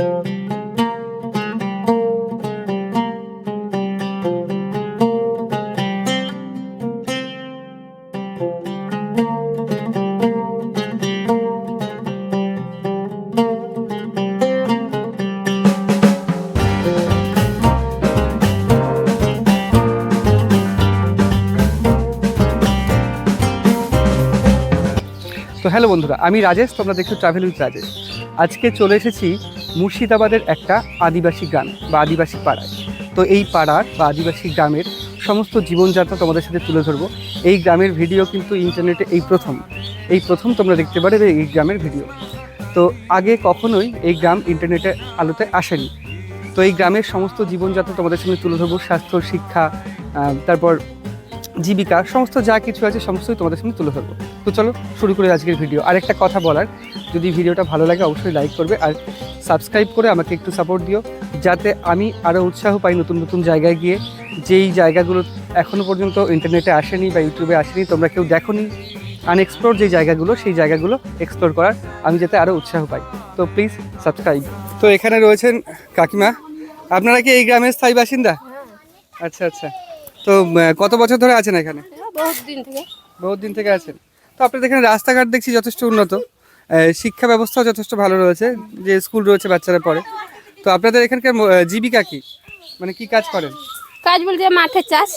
তো হ্যালো বন্ধুরা আমি রাজেশ তোমরা দেখছ ট্রাভেল উইথ রাজেশ। আজকে চলে এসেছি মুর্শিদাবাদের একটা আদিবাসী গ্রাম বা আদিবাসী পাড়ায়। তো এই পাড়ার বা আদিবাসী গ্রামের সমস্ত জীবনযাত্রা তোমাদের সাথে তুলে ধরবো। এই গ্রামের ভিডিও কিন্তু ইন্টারনেটে এই প্রথম। এই প্রথম তোমরা দেখতে পারবে এই গ্রামের ভিডিও। তো আগে কখনোই এই গ্রাম ইন্টারনেটে আলোতে আসেনি। তো এই গ্রামের সমস্ত জীবনযাত্রা তোমাদের সামনে তুলে ধরবো। স্বাস্থ্য, শিক্ষা তারপর জীবিকা সমস্ত যা কিছু আছে সমস্তই তোমাদের সামনে তুলে ধরবো। তো চলো শুরু করি আজকের ভিডিও আর একটা কথা বলার যদি ভিডিওটা ভালো লাগে অবশ্যই লাইক করবে আর সাবস্ক্রাইব করে আমাকে একটু সাপোর্ট দিও যাতে আমি আরও উৎসাহ পাই নতুন নতুন জায়গায় গিয়ে। যেই জায়গাগুলো এখনও পর্যন্ত ইন্টারনেটে আসেনি বা ইউটিউবে আসেনি তোমরা কেউ দেখোনি আনএক্সপ্লোর যে জায়গাগুলো সেই জায়গাগুলো এক্সপ্লোর করার আমি যাতে আরও উৎসাহ পাই। তো প্লিজ সাবস্ক্রাইব তো এখানে রয়েছেন কাকিমা। আপনারা কি এই গ্রামের স্থায়ী বাসিন্দা? আচ্ছা আচ্ছা। তো কত বছর ধরে আছেন এখানে? বহুত দিন থেকে। বহুত দিন থেকে আছেন। তো আপনাদের এখানে রাস্তাঘাট দেখছি যথেষ্ট উন্নত। শিক্ষা ব্যবস্থাও যথেষ্ট ভালো রয়েছে যে স্কুল রয়েছে বাচ্চারা পড়ে তো আপনাদের এখানকার জীবিকা কি? মানে কি কাজ করেন? কাজ বলতে মাঠে চাষ।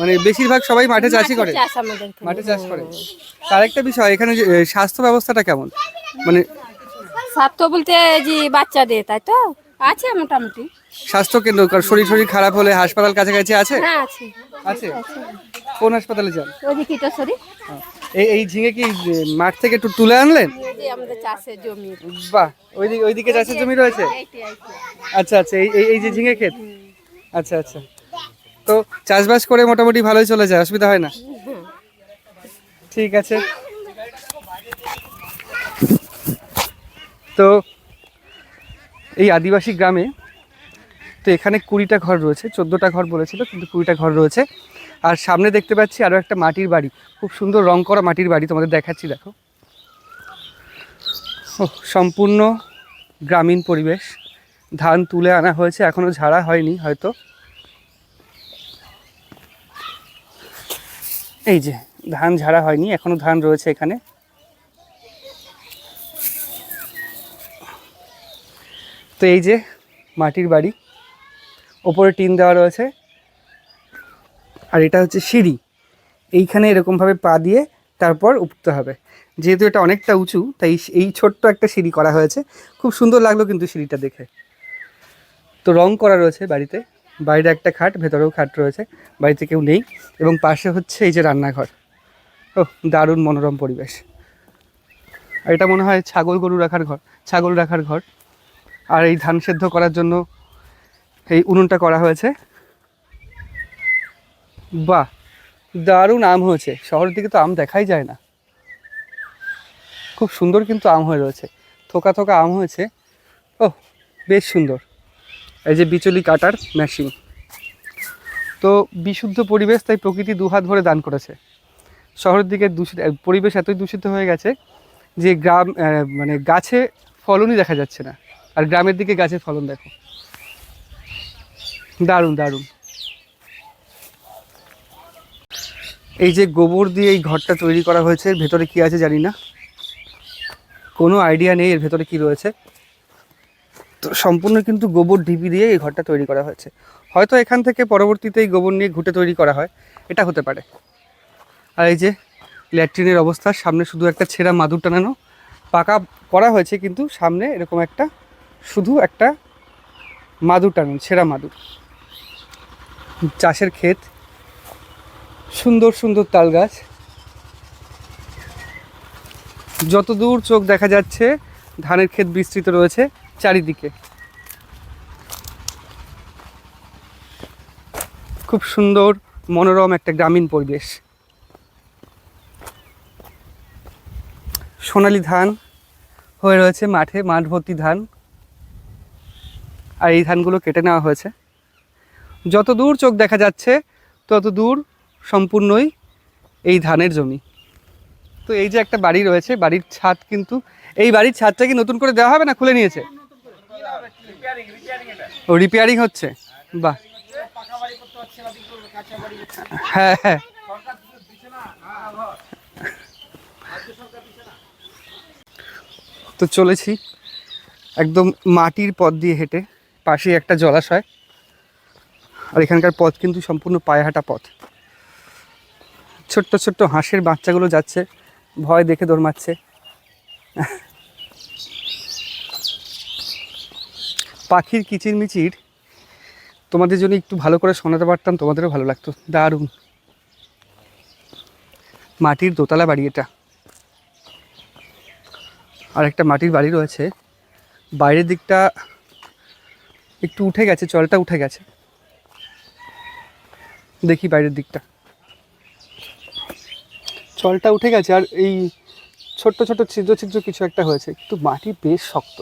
মানে বেশিরভাগ সবাই মাঠে চাষই করে। মাঠে চাষ করে। তার একটা বিষয় এখানে স্বাস্থ্য ব্যবস্থাটা কেমন? মানে স্বাস্থ্য বলতে যে বাচ্চাদের তাই তো? আছে মোটামুটি। স্বাস্থ্য কেন্দ্র কার শরীর শরীর খারাপ হলে হাসপাতাল কাছাকাছি আছে? হ্যাঁ আছে। আছে? কোন হাসপাতালে যান? এই এই ঝিঙে কি মাঠ থেকে একটু তুলে আনলেন? আমাদের চাষের জমি। বাহ ওই দিকে ওইদিকে চাষের জমি রয়েছে? এইটি। আচ্ছা আচ্ছা এই এই- এই যে ঝিঙে ক্ষেত? আচ্ছা আচ্ছা। তো চাষবাস করে মোটামুটি ভালোই চলে যায় অসুবিধা হয় না? ঠিক আছে। তো এই আদিবাসী গ্রামে তো এখানে কুড়িটা ঘর রয়েছে, চোদ্দোটা ঘর বলেছিল, কিন্তু কুড়িটা ঘর রয়েছে। আর সামনে দেখতে পাচ্ছি আরও একটা মাটির বাড়ি, খুব সুন্দর রং করা মাটির বাড়ি, তোমাদের দেখাচ্ছি, দেখো। সম্পূর্ণ গ্রামীণ পরিবেশ। ধান তুলে আনা হয়েছে, এখনও ঝাড়া হয়নি হয়তো। এই যে, ধান ঝাড়া হয়নি, এখনও ধান রয়েছে এখানে। তো এই যে, মাটির বাড়ি। ওপরে টিন দেওয়া রয়েছে। আর এটা হচ্ছে সিঁড়ি। এইখানে এরকমভাবে পা দিয়ে তারপর উঠতে হবে। যেহেতু এটা অনেকটা উঁচু, তাই এই ছোট্ট একটা সিঁড়ি করা হয়েছে। খুব সুন্দর লাগল কিন্তু সিঁড়িটা দেখে। তো রং করা রয়েছে বাড়িতে। বাইরে একটা খাট, ভেতরেও খাট রয়েছে। বাড়িতে কেউ নেই এবং পাশে হচ্ছে এই যে রান্নাঘর। ও দারুণ মনোরম পরিবেশ। আর এটা মনে হয় ছাগল গরু রাখার ঘর, ছাগল রাখার ঘর। আর এই ধান সেদ্ধ করার জন্য এই উনুনটা করা হয়েছে। বাহ, দারুণ আম হয়েছে। শহরের দিকে তো আম দেখাই যায় না। খুব সুন্দর কিন্তু আম হয়ে রয়েছে। থোকা থোকা আম হয়েছে। ও বেশ সুন্দর। এই যে বিচুলি কাটার মেশিন তো বিশুদ্ধ পরিবেশ তাই প্রকৃতি দুহাত ভরে দান করেছে। শহরের দিকে দূষিত পরিবেশ এতই দূষিত হয়ে গেছে যে গ্রাম মানে গাছে ফলনই দেখা যাচ্ছে না। আর গ্রামের দিকে গাছের ফলন দেখো। দারুণ দারুণ। এই যে গোবর দিয়ে এই ঘরটা তৈরি করা হয়েছে ভেতরে কি আছে জানি না। কোনো আইডিয়া নেই, এর ভেতরে কি রয়েছে। তো সম্পূর্ণ কিন্তু গোবর ঢিপি দিয়ে এই ঘরটা তৈরি করা হয়েছে। হয়তো এখান থেকে পরবর্তীতে এই গোবর নিয়ে ঘুটে তৈরি করা হয়, এটা হতে পারে। আর এই যে ল্যাট্রিনের অবস্থা, সামনে শুধু একটা ছেঁড়া মাদুর টানানো, পাকা করা হয়েছে কিন্তু সামনে এরকম একটা, শুধু একটা মাদুর টানানো, ছেঁড়া মাদুর। চাষের ক্ষেত। সুন্দর সুন্দর তাল গাছ যত দূর চোখ দেখা যাচ্ছে, ধানের ক্ষেত বিস্তৃত রয়েছে চারিদিকে। খুব সুন্দর, মনোরম একটা গ্রামীণ পরিবেশ। সোনালি ধান হয়ে রয়েছে মাঠে মাঠ ভর্তি ধান। আর এই ধানগুলো কেটে নেওয়া হয়েছে। যত দূর চোখ দেখা যাচ্ছে, তত দূর সম্পূর্ণই এই ধানের জমি। তো এই যে একটা বাড়ি রয়েছে, বাড়ির ছাদ কিন্তু, এই বাড়ির ছাদটা কি নতুন করে দেওয়া হবে না খুলে নিয়েছে? ও রিপেয়ারিং হচ্ছে। বাহ। হ্যাঁ হ্যাঁ। তো চলেছি। একদম মাটির পথ দিয়ে হেঁটে পাশে একটা জলাশয়। আর এখানকার পথ কিন্তু সম্পূর্ণ পায়ে হাঁটা পথ। ছোট্ট ছোট্ট হাঁসের বাচ্চাগুলো যাচ্ছে, ভয় দেখে দৌড়মাচ্ছে। পাখির কিচিরমিচির তোমাদের জন্য একটু ভালো করে শোনাতে পারতাম, তোমাদেরও ভালো লাগতো। দারুণ। মাটির দোতলা বাড়ি এটা। আর একটা মাটির বাড়ি রয়েছে। বাইরের দিকটা একটু উঠে গেছে জলটা উঠে গেছে। দেখি বাইরের দিকটা। জলটা উঠে গেছে আর এই ছোট্ট ছোট্ট ছিদ্র ছিদ্র কিছু একটা হয়েছে। কিন্তু মাটি বেশ শক্ত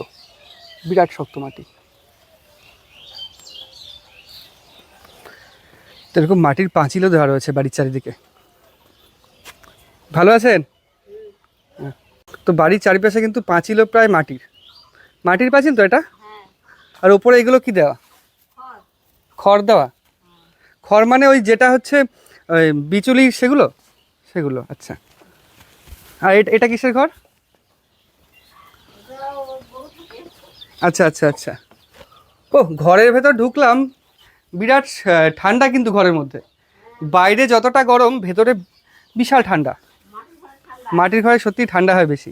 বিরাট শক্ত মাটি। এরকম মাটির পাঁচিলও দেওয়া রয়েছে বাড়ির চারিদিকে। ভালো আছেন? হ্যাঁ। তো বাড়ির চারিপাশে কিন্তু পাঁচিলও প্রায় মাটির। মাটির পাঁচিল তো এটা? আর ওপরে এগুলো কি দেওয়া? খড় দেওয়া? খড় মানে ওই যেটা হচ্ছে ওই বিচুলি সেগুলো? সেগুলো আচ্ছা। আর এটা এটা কিসের ঘর? আচ্ছা আচ্ছা আচ্ছা। ও ঘরের ভেতর ঢুকলাম বিরাট ঠান্ডা কিন্তু ঘরের মধ্যে। বাইরে যতটা গরম ভেতরে বিশাল ঠান্ডা। মাটির ঘরে সত্যি ঠান্ডা হয় বেশি।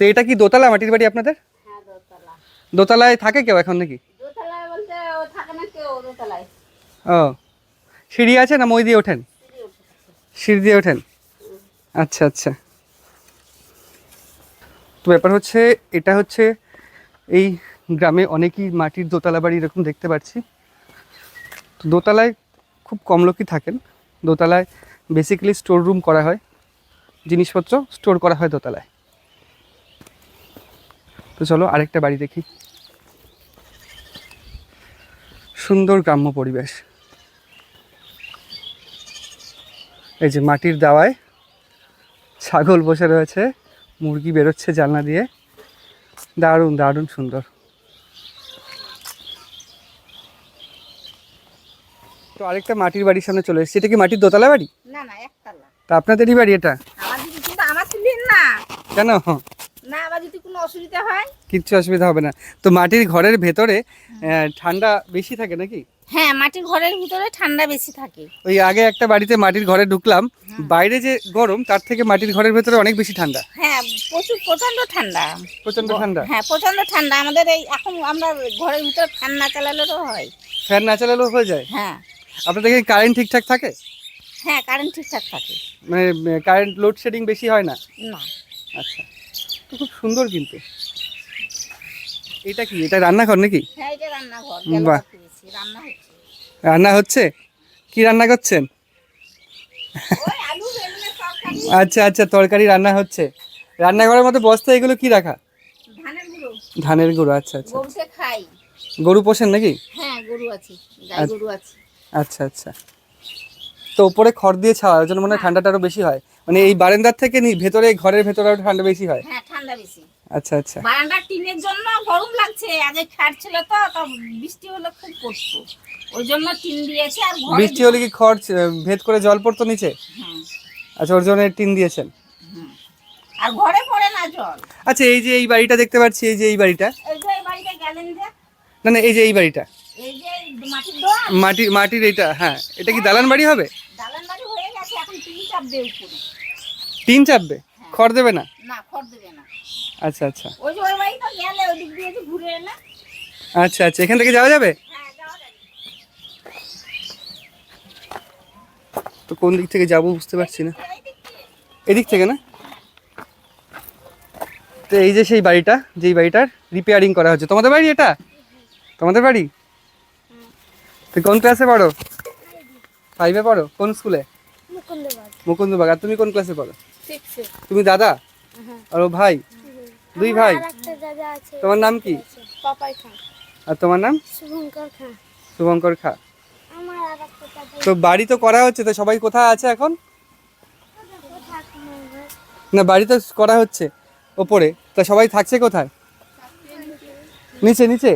তো এটা কি দোতলা মাটির বাড়ি আপনাদের? হ্যাঁ দোতলায় থাকে কেউ এখন নাকি দোতলায় বলতে ও থাকে না কেউ দোতলায় ও। সিঁড়ি আছে না মই দিয়ে ওঠেন? সিঁড়ি দিয়ে ওঠেন? আচ্ছা আচ্ছা। তো ব্যাপার হচ্ছে, এটা হচ্ছে এই গ্রামে অনেকই মাটির দোতলা বাড়ি এরকম দেখতে পাচ্ছি। তো দোতলায় খুব কম লোকই থাকেন। দোতলায় বেসিক্যালি স্টোর রুম করা হয়। জিনিসপত্র স্টোর করা হয় দোতলায়। তো চলো আরেকটা বাড়ি দেখি। সুন্দর গ্রাম্য পরিবেশ। এই যে মাটির দাওয়ায় ছাগল বসে রয়েছে মুরগি বেরোচ্ছে জানলা দিয়ে। দারুণ দারুণ সুন্দর। তো আরেকটা মাটির বাড়ির সামনে চলে এসেছি। এটা কি মাটির দোতলা বাড়ি? না না একতলা। তা আপনাদেরই বাড়ি এটা? কিন্তু আমার ছিলেন না। কেন? না আবার যদি কোনো অসুবিধা হয়? কিচ্ছু অসুবিধা হবে না। তো মাটির ঘরের ভেতরে ঠান্ডা বেশি থাকে নাকি? হ্যাঁ মাটির ঘরের ভিতরে ঠান্ডা বেশি থাকে। ওই আগে একটা বাড়িতে মাটির ঘরে ঢুকলাম বাইরে যে গরম তার থেকে মাটির ঘরের ভেতরে অনেক বেশি ঠান্ডা। হ্যাঁ প্রচুর প্রচণ্ড ঠান্ডা। প্রচণ্ড ঠান্ডা? হ্যাঁ প্রচণ্ড ঠান্ডা। আমাদের এই এখন আমরা ঘরের ভিতরে ফ্যান না চালালেও হয়। ফ্যান না চালালেও হয়ে যায়? হ্যাঁ। আপনাদের কি কারেন্ট ঠিকঠাক থাকে? হ্যাঁ কারেন্ট ঠিকঠাক থাকে। মানে কারেন্ট লোডশেডিং বেশি হয় না? না। আচ্ছা। খুব সুন্দর কিন্তু। এটা কি? এটা রান্নাঘর নাকি? হ্যাঁ এটা রান্নাঘর বাহ। বাহ রান্না হচ্ছে। রান্না হচ্ছে? কি রান্না করছেন? আচ্ছা আচ্ছা তরকারি রান্না হচ্ছে। রান্নাঘরের মধ্যে বস্তা এগুলো কি রাখা? ধানের গুঁড়ো। আচ্ছা আচ্ছা। গরু পোষেন নাকি? হ্যাঁ আচ্ছা। আচ্ছা আচ্ছা। তো উপরে খড় দিয়ে ছাওয়া ওই জন্য মনে হয়। ঠান্ডাটা আরও বেশি হয়। মানে এই বারান্দার থেকে নি ভেতরে ঘরের ভেতরে আরও ঠান্ডা বেশি হয়। হ্যাঁ ঠান্ডা বেশি। আচ্ছা আচ্ছা। বারান্দার টিনের জন্য গরম লাগছে আগে খ্যাট ছিল তো তো বৃষ্টি হলে খুব পড়তো ওই জন্য টিন দিয়েছে আর ঘরে বৃষ্টি হলে কি খড় ভেদ করে জল পড়তো নিচে? হ্যাঁ, আচ্ছা ওর জন্য টিন দিয়েছেন। হ্যাঁ। আর ঘরে পড়ে না জল। আচ্ছা এই যে এই বাড়িটা দেখতে পাচ্ছি এই যে এই বাড়িটা। এই যে এই বাড়িতে গেলেন যে। না না এই যে এই বাড়িটা। এই যে মাটির মাটি মাটির এটা হ্যাঁ। এটা কি দালান বাড়ি হবে? দালান বাড়ি হয়ে গেছে এখন টিন চাপ দিয়ে উপরে। টিন চাপবে? খড় দেবে না? না খড় দেবে না। আচ্ছা আচ্ছা। ওই যে ওই বাড়ি তো গেলে ওই দিক দিয়ে ঘুরে এলে। আচ্ছা আচ্ছা। এখান থেকে যাওয়া যাবে? হ্যাঁ তো কোন দিক থেকে যাব বুঝতে পারছি না। এদিক থেকে না? তো এই যে সেই বাড়িটা যেই বাড়িটার রিপেয়ারিং করা হচ্ছে। তোমাদের বাড়ি এটা? তোমাদের বাড়ি? তো কোন ক্লাসে পড়ো? ফাইভে পড়ো? কোন স্কুলে মুকুন্দবাগ। আর তুমি কোন ক্লাসে পড়ো? তুমি দাদা? আর ও ভাই? দুই ভাই? তোমার নাম কি? আর তোমার নাম? শুভঙ্কর খা। তো বাড়ি তো করা হচ্ছে তো সবাই কোথায় আছে এখন? না বাড়ি তো করা হচ্ছে ওপরে। তা সবাই থাকছে কোথায়? নিচে নিচে?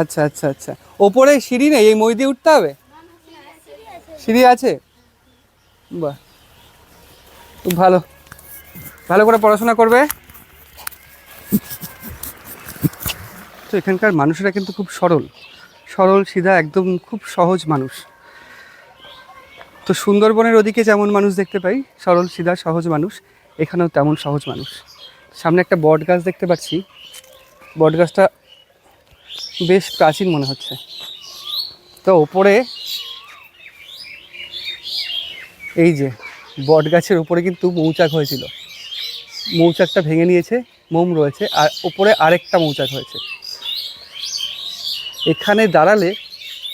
আচ্ছা আচ্ছা আচ্ছা। ওপরে সিঁড়ি নেই? এই মই দিয়ে উঠতে হবে? সিঁড়ি আছে? বাহ। খুব ভালো। ভালো করে পড়াশোনা করবে? তো এখানকার মানুষেরা কিন্তু খুব সরল। সরল, সিধা, একদম খুব সহজ মানুষ। তো সুন্দরবনের ওদিকে যেমন মানুষ দেখতে পাই, সরল, সিধা, সহজ মানুষ, এখানেও তেমন সহজ মানুষ। সামনে একটা বট গাছ দেখতে পাচ্ছি। বট গাছটা বেশ প্রাচীন মনে হচ্ছে। তো ওপরে এই যে বট গাছের উপরে কিন্তু মৌচাক হয়েছিল। মৌচাকটা ভেঙে নিয়েছে, মোম রয়েছে, আর ওপরে আরেকটা মৌচাক হয়েছে। এখানে দাঁড়ালে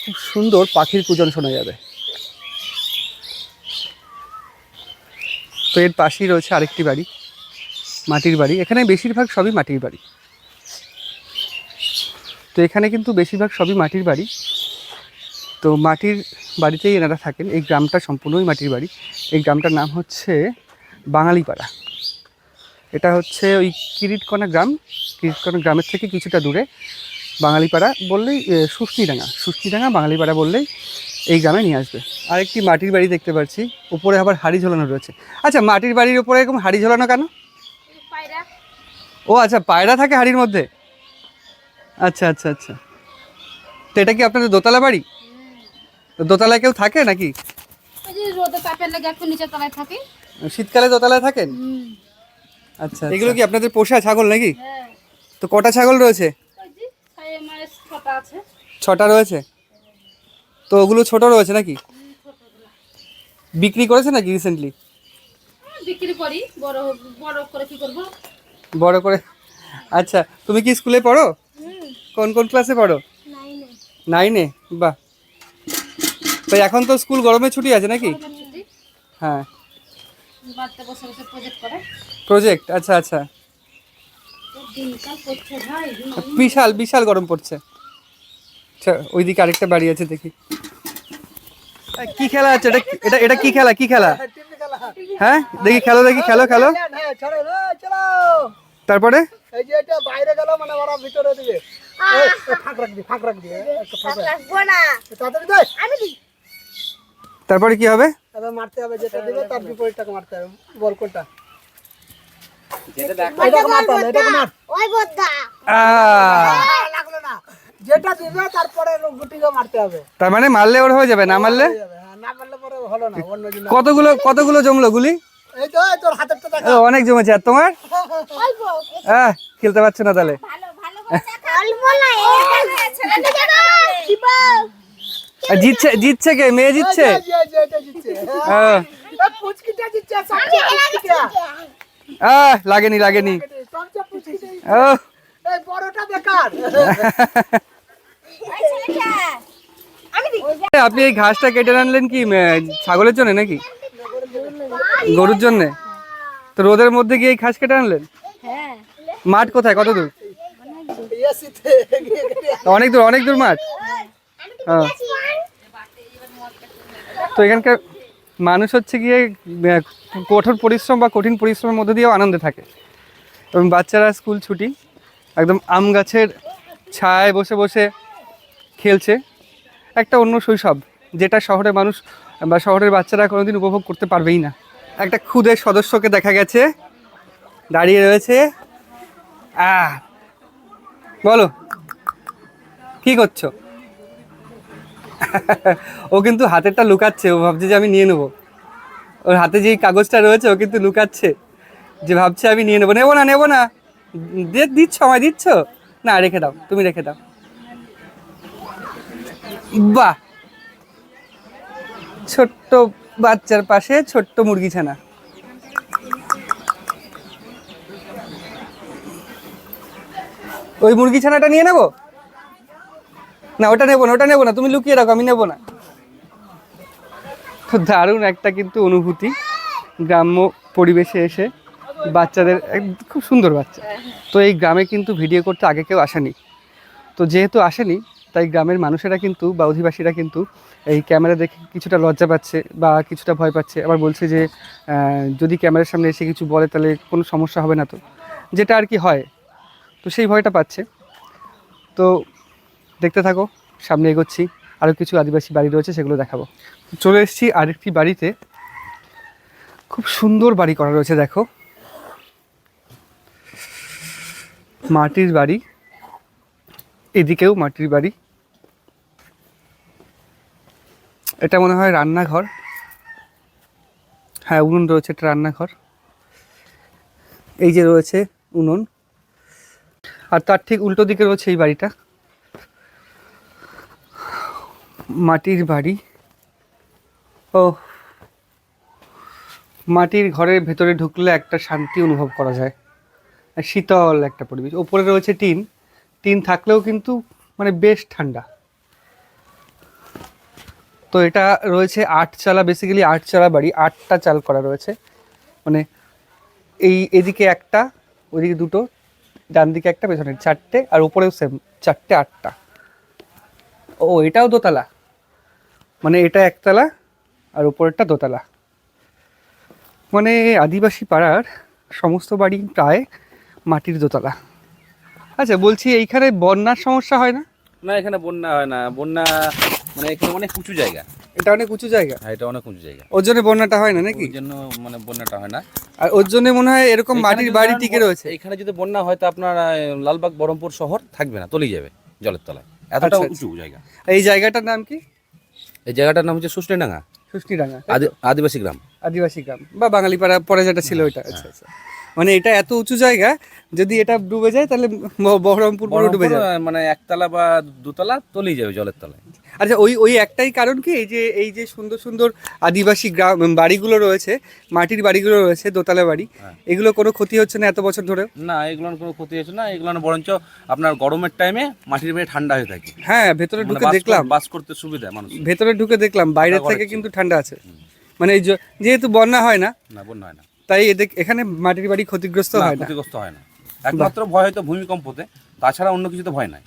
খুব সুন্দর পাখির পূজন শোনা যাবে। তো এর পাশেই রয়েছে আরেকটি বাড়ি, মাটির বাড়ি। এখানে বেশিরভাগ সবই মাটির বাড়ি। তো এখানে কিন্তু বেশিরভাগ সবই মাটির বাড়ি। তো মাটির বাড়িতেই এনারা থাকেন। এই গ্রামটা সম্পূর্ণই মাটির বাড়ি। এই গ্রামটার নাম হচ্ছে বাঙালিপাড়া। এটা হচ্ছে ওই কিরিটকণা গ্রাম। কিরিটকণা গ্রামের থেকে কিছুটা দূরে। বাঙালিপাড়া বললেই সুস্নিডাঙ্গা সুস্নিডাঙ্গা বাঙালিপাড়া বললেই এই গ্রামে নিয়ে আসবে। আরেকটি মাটির বাড়ি দেখতে পাচ্ছি উপরে আবার হাড়ি ঝোলানো রয়েছে। আচ্ছা মাটির বাড়ির উপরে এরকম হাড়ি ঝোলানো কেন? ও আচ্ছা পায়রা থাকে হাড়ির মধ্যে? আচ্ছা আচ্ছা আচ্ছা। তো এটা কি আপনাদের দোতলা বাড়ি? দোতলায় কেউ থাকে নাকি? শীতকালে দোতলায় থাকেন? আচ্ছা এগুলো কি আপনাদের পোষা ছাগল নাকি? হ্যাঁ। তো কটা ছাগল রয়েছে? ছটা আছে। ছটা রয়েছে? তো ওগুলো ছোট রয়েছে নাকি? বিক্রি করেছে নাকি রিসেন্টলি হ্যাঁ, বিক্রি করি। বড় বড় করে কি করব? বড় করে আচ্ছা তুমি কি স্কুলে পড়ো? কোন কোন ক্লাসে পড়ো? নাইনে বাহ। তো এখন তো স্কুল গরমে ছুটি আছে নাকি? হ্যাঁ। বাড়িতে বসে বসে প্রজেক্ট করে। প্রজেক্ট আচ্ছা আচ্ছা। বিশাল বিশাল গরম পড়ছে। আচ্ছা ওইদিকে আরেকটা বাড়ি আছে দেখি। কি খেলা আছে? এটা এটা এটা কি খেলা? কি খেলা? হ্যাঁ? দেখি খেলো দেখি খেলো খেলো। হ্যাঁ চলো রে, চলো তারপরে? এই যে এটা বাইরে গেল মানে ওরা ভিতরে দিবে এই, এই, ফাঁক রাখবি ফাঁক রাখবি ফাঁক রাখব না তাড়াতাড়ি দে আমি দিই তারপরে কি হবে? এবার মারতে হবে যেটা দিবে তার বিপরীতটাকে মারতে হবে বল কোনটা ওইটা এটাকে মারতে হবে এটাকে মার ওই বদ্দা আহ, আহ, লাগল না যেটা দিবে তারপরে গুটিকে মারতে হবে। তার মানে মারলে ওর হয়ে যাবে না মারলে? হয়ে যাবে, হ্যাঁ, না মারলে পরে হলো না অন্য জন কতগুলো কতগুলো জমলো গুলি? এই তো তোর অনেক জমেছে আর তোমার? অল্প। আহ খেলতে পারছ না তাহলে। ভালো ভালো অল্প না জিতছে জিতছে কে? মেয়ে জিতছে? হ্যাঁ। পুচকিটা জিতছে সবচেয়ে পুচকিটা। আহ লাগেনি লাগেনি। সবচেয়ে পুচকিটা ও এই বড়টা বেকার ওই ছেলেটা আমি দিই আপনি এই ঘাসটা কেটে আনলেন কি ছাগলের জন্য নাকি? গরুর জন্য? তো রোদের মধ্যে গিয়ে এই ঘাস কেটে আনলেন? মাঠ কোথায়? কত দূর? অনেক দূর অনেক দূর মাঠ? হ্যাঁ। তো এখানকার মানুষ হচ্ছে গিয়ে কঠোর পরিশ্রম বা কঠিন পরিশ্রমের মধ্যে দিয়েও আনন্দে থাকে। এবং বাচ্চারা স্কুল ছুটি, একদম আম গাছের ছায়ায় বসে বসে খেলছে। একটা অন্য শৈশব, যেটা শহরের মানুষ বা শহরের বাচ্চারা কোনোদিন উপভোগ করতে পারবেই না। একটা ক্ষুদে সদস্যকে দেখা গেছে, দাঁড়িয়ে রয়েছে। বলো, কি করছ? ও কিন্তু হাতেরটা লুকাচ্ছে, ও ভাবছে যে আমি নিয়ে নেব। ওর হাতে যেই কাগজটা রয়েছে, ও কিন্তু লুকাচ্ছে, যে ভাবছে আমি নিয়ে নেব। নেব না নেব না দিচ্ছ আমায়, দিচ্ছ? না, রেখে দাও, তুমি রেখে দাও। বাহ। ছোট্ট বাচ্চার পাশে ছোট্ট মুরগি ছানা। ওই মুরগি ছানাটা নিয়ে নেব? না, ওটা নেব না, ওটা নেব না, তুমি লুকিয়ে রাখো, আমি নেব না। তো দারুণ একটা কিন্তু অনুভূতি। গ্রাম্য পরিবেশে এসে বাচ্চাদের খুব সুন্দর বাচ্চা। তো এই গ্রামে কিন্তু ভিডিও করতে আগে কেউ আসেনি। তো যেহেতু আসেনি তাই গ্রামের মানুষেরা কিন্তু বা অধিবাসীরা কিন্তু এই ক্যামেরা দেখে কিছুটা লজ্জা পাচ্ছে বা কিছুটা ভয় পাচ্ছে। আবার বলছে যে যদি ক্যামেরার সামনে এসে কিছু বলে তাহলে কোনো সমস্যা হবে না তো। যেটা আর কি হয়, তো সেই ভয়টা পাচ্ছে। তো দেখতে থাকো, সামনে এগোচ্ছি। আরও কিছু আদিবাসী বাড়ি রয়েছে, সেগুলো দেখাবো। চলে এসেছি আরেকটি বাড়িতে। খুব সুন্দর বাড়ি করা রয়েছে, দেখো। মাটির বাড়ি। এদিকেও মাটির বাড়ি। এটা মনে হয় রান্নাঘর। হ্যাঁ উনুন রয়েছে, এটা রান্নাঘর। এই যে রয়েছে উনুন। আর তার ঠিক উল্টো দিকে রয়েছে এই বাড়িটা। মাটির বাড়ি। ও মাটির ঘরের ভেতরে ঢুকলে একটা শান্তি অনুভব করা যায়। শীতল একটা পরিবেশ। ওপরে রয়েছে টিন। টিন থাকলেও কিন্তু মানে বেশ ঠান্ডা। তো এটা রয়েছে আট আটচালা বেসিক্যালি আটচালা বাড়ি, আটটা চাল করা রয়েছে। মানে এই এদিকে একটা, ওইদিকে দুটো ডান দিকে একটা, পেছনে চারটে, আর উপরেও সেম চারটে, আটটা। ও, এটাও দোতলা। মানে এটা একতলা, আর উপরেরটা দোতলা। মানে আদিবাসী পাড়ার সমস্ত বাড়ি প্রায় মাটির দোতলা। আচ্ছা বলছি এইখানে বন্যার সমস্যা হয় না? না, এখানে বন্যা হয় না। বন্যা মানে এখানে অনেক উঁচু জায়গা। এটা অনেক উঁচু জায়গা? হ্যাঁ এটা অনেক উঁচু জায়গা। ওর জন্য বন্যাটা হয় না নাকি? ওই জন্য মানে বন্যাটা হয় না। আর ওর জন্য মনে হয় এরকম মাটির বাড়ি টিকে রয়েছে। এখানে যদি বন্যা হয় তো আপনার লালবাগ বহরমপুর শহর থাকবে না তলিয়ে যাবে জলের তলায়। এতটা আচ্ছা, উঁচু জায়গা। এই জায়গাটার নাম কি? এই জায়গাটার নাম হচ্ছে সুষ্টিডাঙ্গা সুষ্টিডাঙ্গা আদি আদিবাসী গ্রাম। আদিবাসী গ্রাম। বা বাঙালি পাড়া পরে যেটা ছিল ওইটা। আচ্ছা আচ্ছা। মানে এটা এত উঁচু জায়গা যদি এটা ডুবে যায় তাহলে বহরমপুর পুরো ডুবে যায় মানে একতলা বা দুতলা তলিয়ে যাবে জলের তলায়। আচ্ছা ওই ওই একটাই কারণ কি? এই যে এই যে সুন্দর সুন্দর আদিবাসী গ্রাম বাড়িগুলো রয়েছে মাটির বাড়িগুলো রয়েছে দোতলা বাড়ি হ্যাঁ। এগুলো কোনো ক্ষতি হচ্ছে না এত বছর ধরে না এগুলোর কোনো ক্ষতি হচ্ছে না এগুলো বরঞ্চ আপনার গরমের টাইমে মাটির বাড়ি ঠান্ডা হয়ে থাকে। হ্যাঁ ভেতরে মানে ঢুকে দেখলাম। বাস করতে সুবিধা মানুষ। ভেতরে ঢুকে দেখলাম বাইরের থেকে কিন্তু ঠান্ডা আছে। মানে এই যেহেতু বন্যা হয় না না বন্যা হয় না। তাই এদের এখানে মাটির বাড়ি ক্ষতিগ্রস্ত হয় না। ক্ষতিগ্রস্ত হয় না। একমাত্র ভয় হয়তো ভূমিকম্পতে তাছাড়া অন্য কিছুতে ভয় নাই।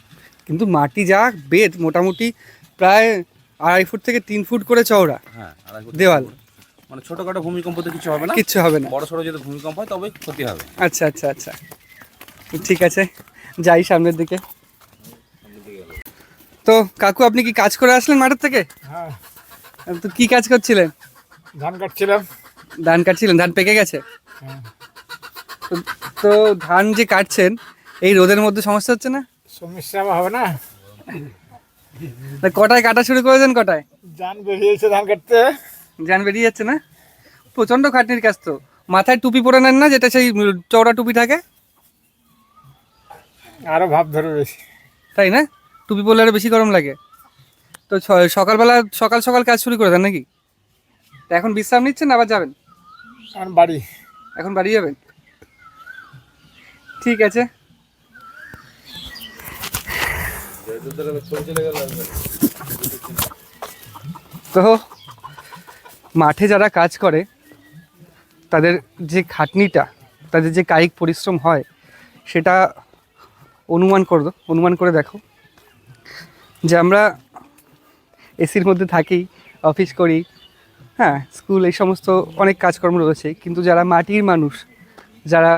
কিন্তু মাটি যা বেদ মোটামুটি প্রায় আড়াই ফুট থেকে তিন ফুট করে চওড়া হ্যাঁ আড়াই ফুট দেওয়াল। মানে ছোটখাটো ভূমিকম্পতে কিছু হবে না? কিচ্ছু হবে না। বড় সড়ো যদি ভূমিকম্প হয় তবে ক্ষতি হবে। আচ্ছা আচ্ছা আচ্ছা। ঠিক আছে যাই সামনের দিকে। তো কাকু আপনি কি কাজ করে আসলেন মাঠের থেকে? হ্যাঁ। তো কি কাজ করছিলেন? ধান কাটছিলাম। ধান কাটছিলেন ধান পেকে গেছে? হ্যাঁ। তো- তো ধান যে কাটছেন এই রোদের মধ্যে সমস্যা হচ্ছে না? সমস্যা হবে না। কটায় কাটা শুরু করেছেন কটায়? ধান বেরিয়েছে ধান কাটতে। যান বেরিয়ে যাচ্ছে না? প্রচণ্ড খাটনির কাজ তো। মাথায় টুপি পরে নেন না যেটা সেই চওড়া টুপি থাকে? আরও ভাব ধরে বেশি। তাই না? টুপি পরলে আরও বেশি গরম লাগে। তো সকালবেলা সকাল সকাল কাজ শুরু করে দেন নাকি? এখন বিশ্রাম নিচ্ছেন আবার যাবেন? আমার বাড়ি। এখন বাড়ি যাবেন? ঠিক আছে। তো মাঠে যারা কাজ করে, তাদের যে খাটনিটা, তাদের যে কায়িক পরিশ্রম হয়, সেটা অনুমান করো, অনুমান করে দেখো। যে আমরা এসির মধ্যে থাকি, অফিস করি হ্যাঁ স্কুল, এই সমস্ত অনেক কাজকর্ম রয়েছে, কিন্তু যারা মাটির মানুষ, যারা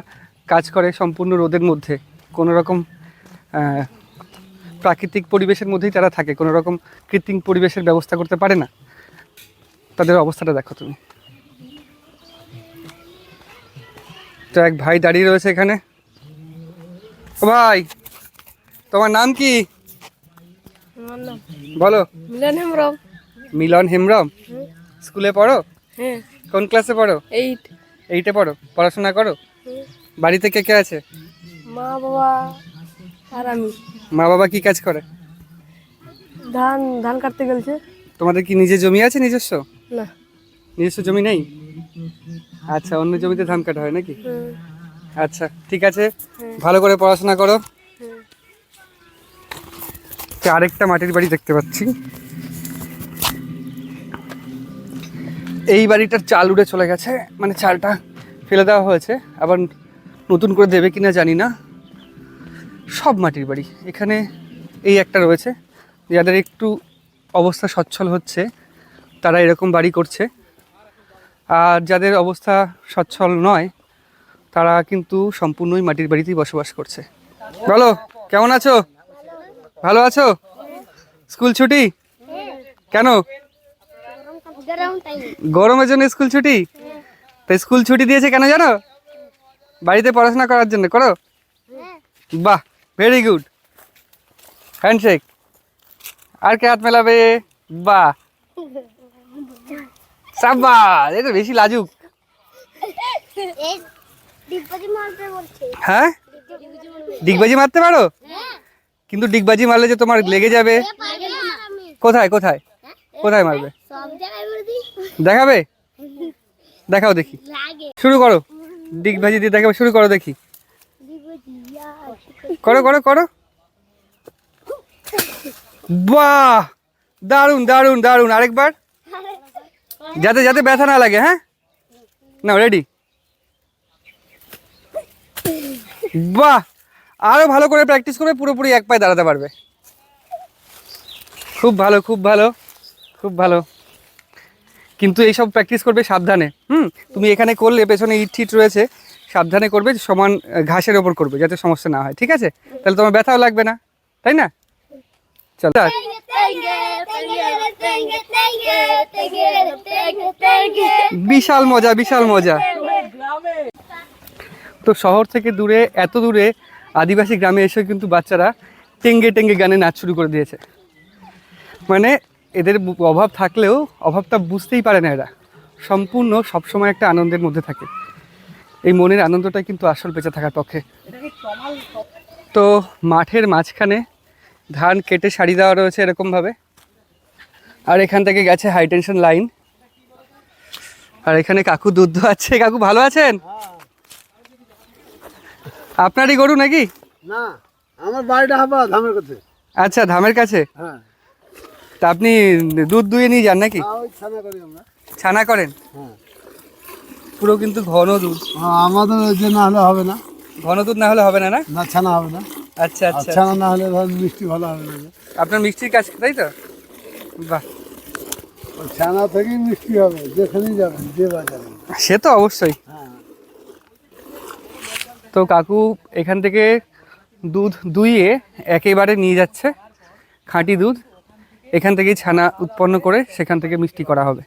কাজ করে সম্পূর্ণ রোদের মধ্যে কোনো রকম প্রাকৃতিক পরিবেশের মধ্যেই তারা থাকে। কোনো রকম কৃত্রিম পরিবেশের ব্যবস্থা করতে পারে না। তাদের অবস্থাটা দেখো তুমি। তো এক ভাই দাঁড়িয়ে রয়েছে এখানে। ভাই তোমার নাম কি? বলো। মিলন হেমব্রম। মিলন হেমব্রম? স্কুলে পড়ো? হ্যাঁ। কোন ক্লাসে পড়ো? এইট এইটে পড়ো? পড়াশোনা করো? বাড়িতে কে কে আছে? মা বাবা। আর আমি। মা বাবা কি কাজ করে? ধান ধান কাটতে গেছে তোমাদের কি নিজের জমি আছে নিজস্ব? না। নিজস্ব জমি নেই? আচ্ছা অন্য জমিতে ধান কাটা হয় নাকি? আচ্ছা ঠিক আছে। ভালো করে পড়াশোনা করো। আরেকটা মাটির বাড়ি দেখতে পাচ্ছি। এই বাড়িটার চাল উড়ে চলে গেছে মানে চালটা ফেলে দেওয়া হয়েছে। আবার নতুন করে দেবে কিনা জানি না। সব মাটির বাড়ি। এখানে এই একটা রয়েছে। যাদের একটু অবস্থা সচ্ছল হচ্ছে তারা এরকম বাড়ি করছে। আর যাদের অবস্থা সচ্ছল নয় তারা কিন্তু সম্পূর্ণই মাটির বাড়িতেই বসবাস করছে। বলো কেমন আছো? ভালো আছো? স্কুল ছুটি? কেন? গরমের জন্য স্কুল ছুটি? তো স্কুল ছুটি দিয়েছে কেন জানো? বাড়িতে পড়াশোনা করার জন্য করো। বাহ ভেরি গুড হ্যান্ডশেক আর কে হাত মেলাবে? বাহ। সাব্বাস, এই তো বেশি লাজুক। হ্যাঁ? ডিগবাজি মারতে পারো? কিন্তু ডিগবাজি মারলে যে তোমার লেগে যাবে। কোথায় কোথায়? কোথায় মারবে? দেখাবে? দেখাও দেখি। শুরু করো। ডিগবাজি দিয়ে দেখাবে, শুরু করো দেখি। করো করো করো। বাহ! দারুণ দারুণ দারুণ আরেকবার। যাতে যাতে ব্যথা না লাগে হ্যাঁ? না রেডি বাহ! আরও ভালো করে প্র্যাকটিস করে পুরোপুরি এক পায়ে দাঁড়াতে পারবে। খুব ভালো খুব ভালো খুব ভালো। কিন্তু এইসব প্র্যাকটিস করবে সাবধানে, হুম? তুমি এখানে করলে, পেছনে ইট ঠিট রয়েছে। সাবধানে করবে সমান ঘাসের ওপর করবে যাতে সমস্যা না হয় ঠিক আছে? তাহলে তোমার ব্যথাও লাগবে না তাই না? চল। বিশাল মজা বিশাল মজা। তো শহর থেকে দূরে এত দূরে আদিবাসী গ্রামে এসে কিন্তু বাচ্চারা টেঙ্গে টেঙ্গে গানে নাচ শুরু করে দিয়েছে। মানে এদের অভাব থাকলেও অভাবটা বুঝতেই পারে না এরা। সম্পূর্ণ সবসময় একটা আনন্দের মধ্যে থাকে। এই মনের আনন্দটা কিন্তু আসল বেঁচে থাকার পক্ষে। তো মাঠের মাঝখানে ধান কেটে সারি দেওয়া রয়েছে এরকমভাবে। আর এখান থেকে গেছে হাই টেনশন লাইন আর এখানে কাকু দুধ আছে। কাকু ভালো আছেন? আপনারই গরু নাকি? না আমার বাড়িটা হাবা ধামের কাছে। আচ্ছা ধামের কাছে? হ্যাঁ। তা আপনি দুধ দুয়ে নিয়ে যান নাকি? হ্যাঁ, ছানা ছানা করেন? হ্যাঁ। পুরো কিন্তু ঘন দুধ। হ্যাঁ, আমাদের যে না হলে হবে না। ঘন দুধ না হলে হবে না না? না ছানা হবে না। আচ্ছা আচ্ছা। ছানা না হলে ধর মিষ্টি ভালো হবে না। আপনার মিষ্টির কাজ তাই তো? বাহ। ছানা থেকেই মিষ্টি হবে যেখানেই যাবেন যে বাজারে সে তো অবশ্যই। হ্যাঁ। তো কাকু এখান থেকে দুধ দুইয়ে একেবারে নিয়ে যাচ্ছে খাঁটি দুধ। এখান থেকেই ছানা উৎপন্ন করে সেখান থেকে মিষ্টি করা হবে।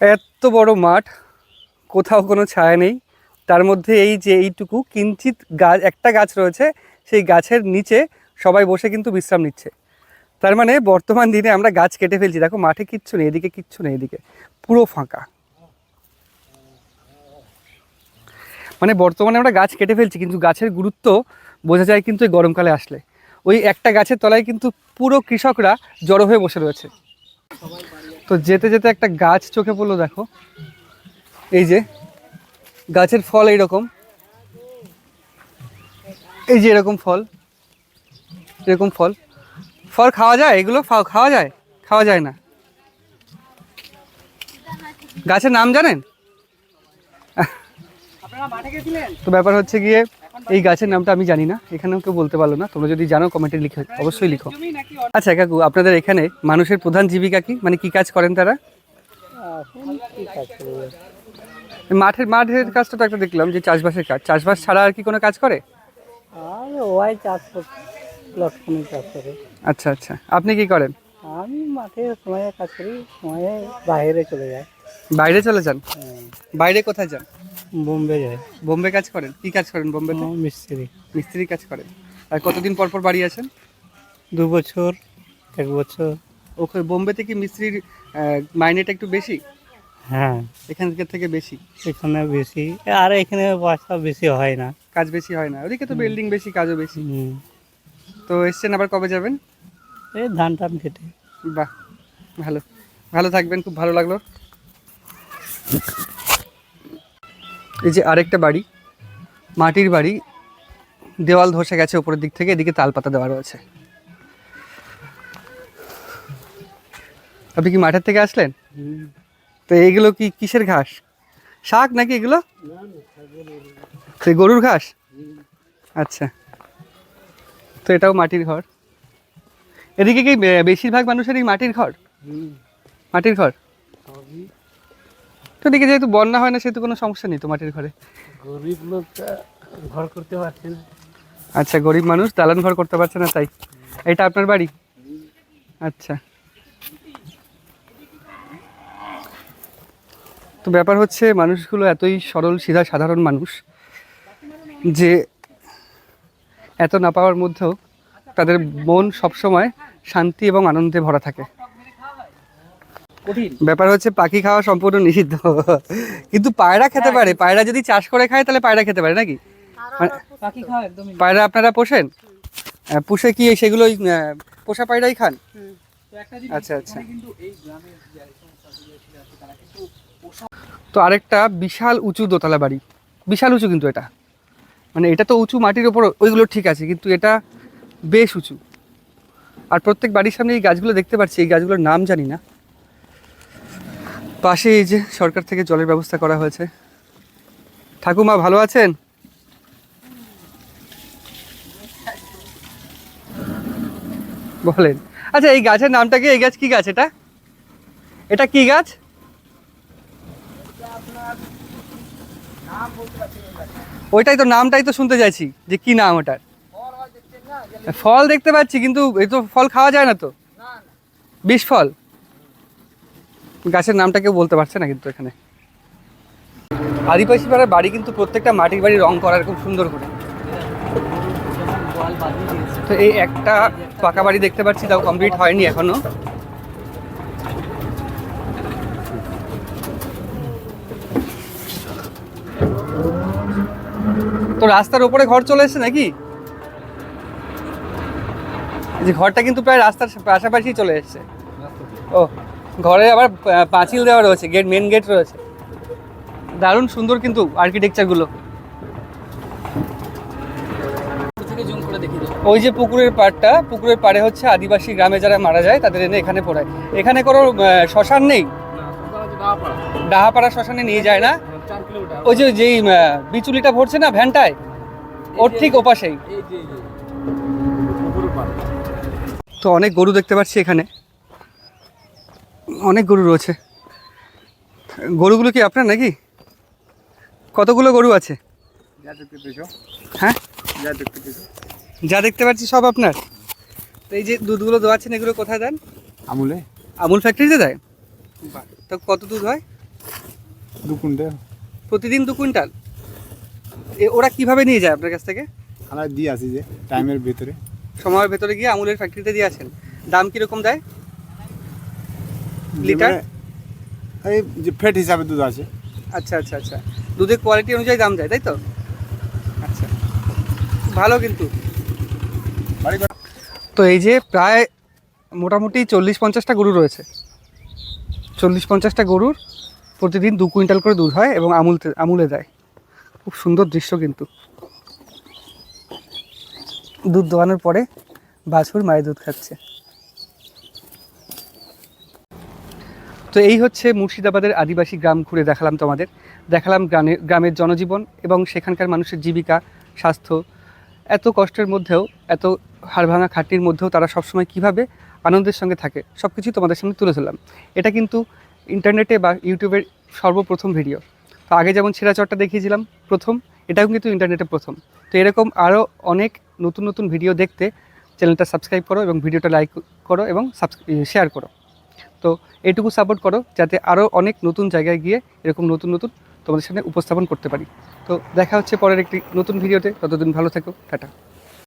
এত বড় মাঠ, কোথাও কোনো ছায়া নেই। তার মধ্যে এই যে এইটুকু কিঞ্চিত গাছ একটা গাছ রয়েছে, সেই গাছের নিচে সবাই বসে কিন্তু বিশ্রাম নিচ্ছে। তার মানে বর্তমান দিনে আমরা গাছ কেটে ফেলছি। দেখো, মাঠে কিচ্ছু নেই, এদিকে কিচ্ছু নেই, এদিকে পুরো ফাঁকা। মানে বর্তমানে আমরা গাছ কেটে ফেলছি, কিন্তু গাছের গুরুত্ব বোঝা যায় কিন্তু এই গরমকালে আসলে। ওই একটা গাছের তলায় কিন্তু পুরো কৃষকরা জড়ো হয়ে বসে রয়েছে। তো যেতে যেতে একটা গাছ চোখে পড়ল দেখো। এই যে গাছের ফল এইরকম। এই যে এরকম ফল এরকম ফল। ফল খাওয়া যায়? এগুলো খাওয়া যায়? খাওয়া যায় না। গাছের নাম জানেন? তো ব্যাপার হচ্ছে গিয়ে এই গাছের নামটা আমি জানি না এখানেও কেউ বলতে পারল না তোমরা যদি জানো কমেন্টে লিখে অবশ্যই লিখো। আচ্ছা কাকু আপনাদের এখানে মানুষের প্রধান জীবিকা কি? মানে কি কাজ করেন তারা? মাঠের মাঠের কাজটা তো একটা দেখলাম যে চাষবাসের কাজ। চাষবাস ছাড়া আর কি কোনো কাজ করে? আর ওয়াই চাষ করতে লটকনি চাষ করে। আচ্ছা আচ্ছা। আপনি কি করেন? আমি মাঠে সময়ে কাজ করি সময়ে বাইরে চলে যাই। বাইরে চলে যান? বাইরে কোথায় যান? বোম্বে যাই। বোম্বে কাজ করেন? কি কাজ করেন বোম্বে মিস্ত্রি। মিস্ত্রি কাজ করেন। আর কতদিন পর পর বাড়ি আসেন? দু বছর এক বছর। ওখানে বোম্বেতে কি মিস্ত্রির মাইনেটা একটু বেশি? হ্যাঁ। এখান থেকে বেশি? এখানে বেশি। আর এখানে বাসা বেশি হয় না। কাজ বেশি হয় না। ওদিকে তো বিল্ডিং বেশি কাজও বেশি। তো এসছেন আবার কবে যাবেন? এই ধান টান কেটে। বাহ ভালো। ভালো থাকবেন খুব ভালো লাগল। এই যে আরেকটা বাড়ি, মাটির বাড়ি, দেওয়াল ধসে গেছে উপরের দিক থেকে, এদিকে তাল পাতা দেওয়া রয়েছে। আপনি কি মাঠের থেকে আসলেন? তো এইগুলো কি কিসের ঘাস? শাক নাকি এগুলো? গরুর ঘাস? আচ্ছা। তো এটাও মাটির ঘর। এদিকে কি বেশিরভাগ মানুষের এই মাটির ঘর? মাটির ঘর? তো তো দিকে যেহেতু বন্যা হয় না সেহেতু কোনো সমস্যা নেই তো মাটির ঘরে? গরিব লোকটা ঘর করতে পারছে না। আচ্ছা গরিব মানুষ দালান ঘর করতে পারছে না তাই? এটা আপনার বাড়ি? আচ্ছা। তো ব্যাপার হচ্ছে মানুষগুলো এতই সরল সিধা সাধারণ মানুষ যে এত না পাওয়ার মধ্যেও তাদের মন সবসময় শান্তি এবং আনন্দে ভরা থাকে। ব্যাপার হচ্ছে পাখি খাওয়া সম্পূর্ণ নিষিদ্ধ। কিন্তু পায়রা খেতে পারে। পায়রা যদি চাষ করে খায় তাহলে পায়রা খেতে পারে নাকি? পাখি খাওয়া একদমই পায়রা আপনারা পোষেন? পুষে কি সেগুলো পোষা পায়রাই খান? আচ্ছা আচ্ছা। তো আরেকটা বিশাল উঁচু দোতলা বাড়ি। বিশাল উঁচু কিন্তু এটা। মানে এটা তো উঁচু মাটির ওপর ওইগুলো ঠিক আছে কিন্তু এটা বেশ উঁচু। আর প্রত্যেক বাড়ির সামনে এই গাছগুলো দেখতে পাচ্ছি এই গাছগুলোর নাম জানি না। পাশে এই যে সরকার থেকে জলের ব্যবস্থা করা হয়েছে। ঠাকুমা ভালো আছেন? বলেন। আচ্ছা এই গাছের নামটা কি? এই গাছ কি গাছ এটা? এটা কি গাছ? ওইটাই তো নামটাই তো শুনতে চাইছি যে কি নাম ওটার। ফল দেখতে পাচ্ছি কিন্তু এই তো ফল খাওয়া যায় না তো? বিষ ফল? গাছের নামটা কেউ বলতে পারছে না কিন্তু এখানে। আদিবাসী পাড়ার বাড়ি কিন্তু প্রত্যেকটা মাটির বাড়ি রং করার খুব সুন্দর করে। তো এই একটা পাকা বাড়ি দেখতে পাচ্ছি, তাও কমপ্লিট হয়নি এখনও। তো রাস্তার উপরে ঘর চলে এসেছে নাকি? যে ঘরটা কিন্তু প্রায় রাস্তার পাশাপাশি চলে এসেছে। ও ঘরে আবার পাঁচিল দেওয়া রয়েছে গেট মেন গেট রয়েছে। দারুণ সুন্দর কিন্তু আর্কিটেকচারগুলো ওই যে পুকুরের পাড়টা পুকুরের পাড়ে হচ্ছে আদিবাসী গ্রামে যারা মারা যায় তাদের এনে এখানে পড়ায়। এখানে কোনো শ্মশান নেই? ডাহাপাড়া শ্মশানে নিয়ে যায় না? ওই যে যেই বিচুলিটা ভরছে না ভ্যানটায়? ওর ঠিক ওপাশেই। তো অনেক গরু দেখতে পাচ্ছি এখানে। অনেক গরু রয়েছে। গরুগুলো কি আপনার নাকি? কতগুলো গরু আছে? যা দেখতে হ্যাঁ? যা দেখতে পাচ্ছি সব আপনার। তো এই যে দুধগুলো দোয়াচ্ছেন এগুলো কোথায় দেন? আমুলে। আমুল ফ্যাক্টরিতে দেয়? তো কত দুধ হয়? দু কুইন্টাল। প্রতিদিন দু কুইন্টাল? এ ওরা কীভাবে নিয়ে যায় আপনার কাছ থেকে? আমরা দিয়ে আসি যে টাইমের ভেতরে। সময়ের ভেতরে গিয়ে আমুলের ফ্যাক্টরিতে দিয়ে আসেন। দাম কীরকম দেয়? লিটার? এই যে ফ্যাট হিসাবে দুধ আছে। আচ্ছা আচ্ছা আচ্ছা। দুধের কোয়ালিটি অনুযায়ী দাম যায় তাই তো? আচ্ছা। ভালো কিন্তু। তো এই যে প্রায় মোটামুটি চল্লিশ পঞ্চাশটা গরু রয়েছে। চল্লিশ পঞ্চাশটা গরুর প্রতিদিন দু কুইন্টাল করে দুধ হয় এবং আমুল আমুলে দেয় খুব সুন্দর দৃশ্য কিন্তু। দুধ দোয়ানোর পরে বাছুর মায়ের দুধ খাচ্ছে। তো এই হচ্ছে মুর্শিদাবাদের আদিবাসী গ্রাম ঘুরে দেখালাম তোমাদের। দেখালাম গ্রামের গ্রামের জনজীবন এবং সেখানকার মানুষের জীবিকা, স্বাস্থ্য। এত কষ্টের মধ্যেও, এত হাড়ভাঙা খাটনির মধ্যেও তারা সবসময় কীভাবে আনন্দের সঙ্গে থাকে সব কিছুই তোমাদের সামনে তুলে ধরলাম। এটা কিন্তু ইন্টারনেটে বা ইউটিউবের সর্বপ্রথম ভিডিও। তো আগে যেমন ছেঁড়া চটটা দেখিয়েছিলাম, প্রথম, এটাও কিন্তু ইন্টারনেটে প্রথম। তো এরকম আরও অনেক নতুন নতুন ভিডিও দেখতে চ্যানেলটা সাবস্ক্রাইব করো এবং ভিডিওটা লাইক করো এবং শেয়ার করো। তো এটুকু সাপোর্ট করো যাতে আরও অনেক নতুন জায়গায় গিয়ে এরকম নতুন নতুন তোমাদের সামনে উপস্থাপন করতে পারি। তো দেখা হচ্ছে পরের একটি নতুন ভিডিওতে ততদিন ভালো থেকো। টাটা।